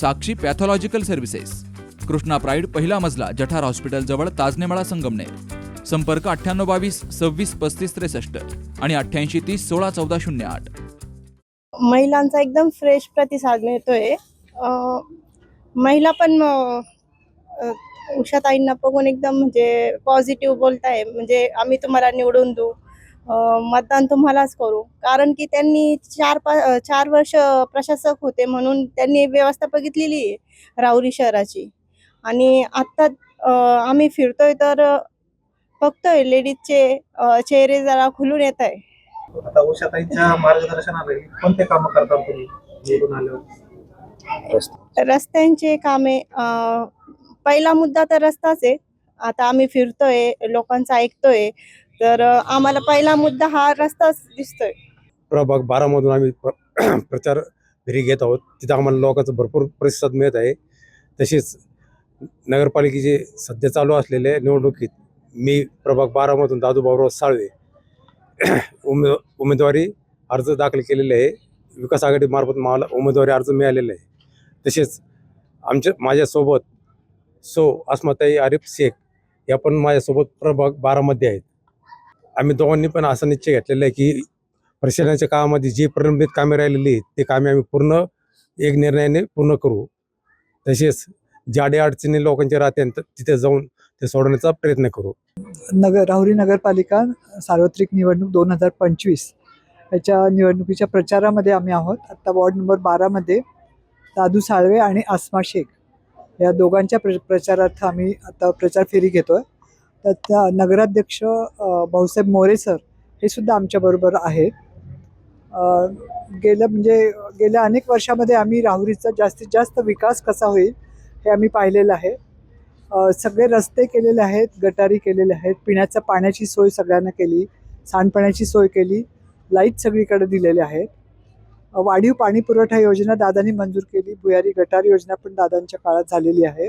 Sakshi pathological services. Krishna pride पहिला मजला जठार hospital जवळ ताजनेमाळा संगमनेर. संपर्क अठ्ठ्याण्णव बावीस सव्वीस पस्तीस त्रेसष्ट आणि अठ्ठ्याऐंशी तीस सोळा चौदा शून्य आठ. महिलांचा एकदम फ्रेश प्रतिसाद मिळतोय. महिला पण उषाताईंना बघून एकदम म्हणजे पॉझिटिव्ह बोलताय. म्हणजे आम्ही तुम्हाला निवडून देऊ. मतदान तुम्हालाच करू. कारण की त्यांनी चार पा चार वर्ष प्रशासक होते म्हणून त्यांनी व्यवस्था बघितलेली आहे राहुरी शहराची. आणि आत्ता आम्ही फिरतोय तर बघतोय लेडीजचे चेहरे जरा खुलून येत आहे. आता उषाताईंच्या मार्गदर्शनाखाली कोणते काम तुम्ही? रस्त्यांचे कामे पहिला मुद्दा तर रस्ताच आहे. आता आम्ही फिरतोय लोकांचं ऐकतोय. तर आम्हाला पहिला मुद्दा हा रस्ताच दिसतोय. प्रभाग बारामधून आम्ही प्र प्रचार फेरी घेत आहोत. तिथं आम्हाला लोकांचा भरपूर प्रतिसाद मिळत आहे. तसेच नगरपालिकेचे सध्या चालू असलेले निवडणुकीत मी प्रभाग बारामधून दादू भाऊराव साळवे उमे उमेदवारी अर्ज दाखल केलेले आहे. विकास आघाडीमार्फत मला उमेदवारी अर्ज मिळालेला आहे. तसेच आमच्या माझ्यासोबत सो अस्माताई आरिफ शेख या पण माझ्यासोबत प्रभाग बारामध्ये आहेत. आम्ही दोघांनी पण असा निश्चय घेतलेला आहे की प्रशासनाच्या कामामध्ये जी प्रलंबित कामे राहिलेली ते कामे आम्ही पूर्ण एक निर्णयाने पूर्ण करू. तसेच जाडे अडचणी लोकांच्या राहते तिथे जाऊन ते सोडवण्याचा प्रयत्न करू. नगर राहुरी नगरपालिका सार्वत्रिक निवडणूक दोन हजार पंचवीस. याच्या निवडणुकीच्या प्रचारामध्ये आम्ही आहोत. आत्ता वॉर्ड नंबर बारामध्ये दादू साळवे आणि आसमा शेख. या दोघांच्या प्र प्रचारार्थ आम्ही आता प्रचार फेरी घेतो आहे तर त्या नगराध्यक्ष भाऊसाहेब मोरे सर हे सुद्धा आमच्याबरोबर आहेत. गेलं म्हणजे गेल्या अनेक वर्षामध्ये आम्ही राहुरीचा जास्तीत जास्त विकास कसा होईल हे आम्ही पाहिलेलं आहे. सगळे रस्ते केलेले आहेत गटारी केलेले आहेत पिण्याच्या पाण्याची सोय सगळ्यांना केली सांडपाण्याची सोय केली लाइट सगळीकडे दिलेले आहेत वाढीव पाणी पुरवठा योजना दादांनी मंजूर केली भुयारी गटार योजना पण दादांच्या काळात झालेली आहे.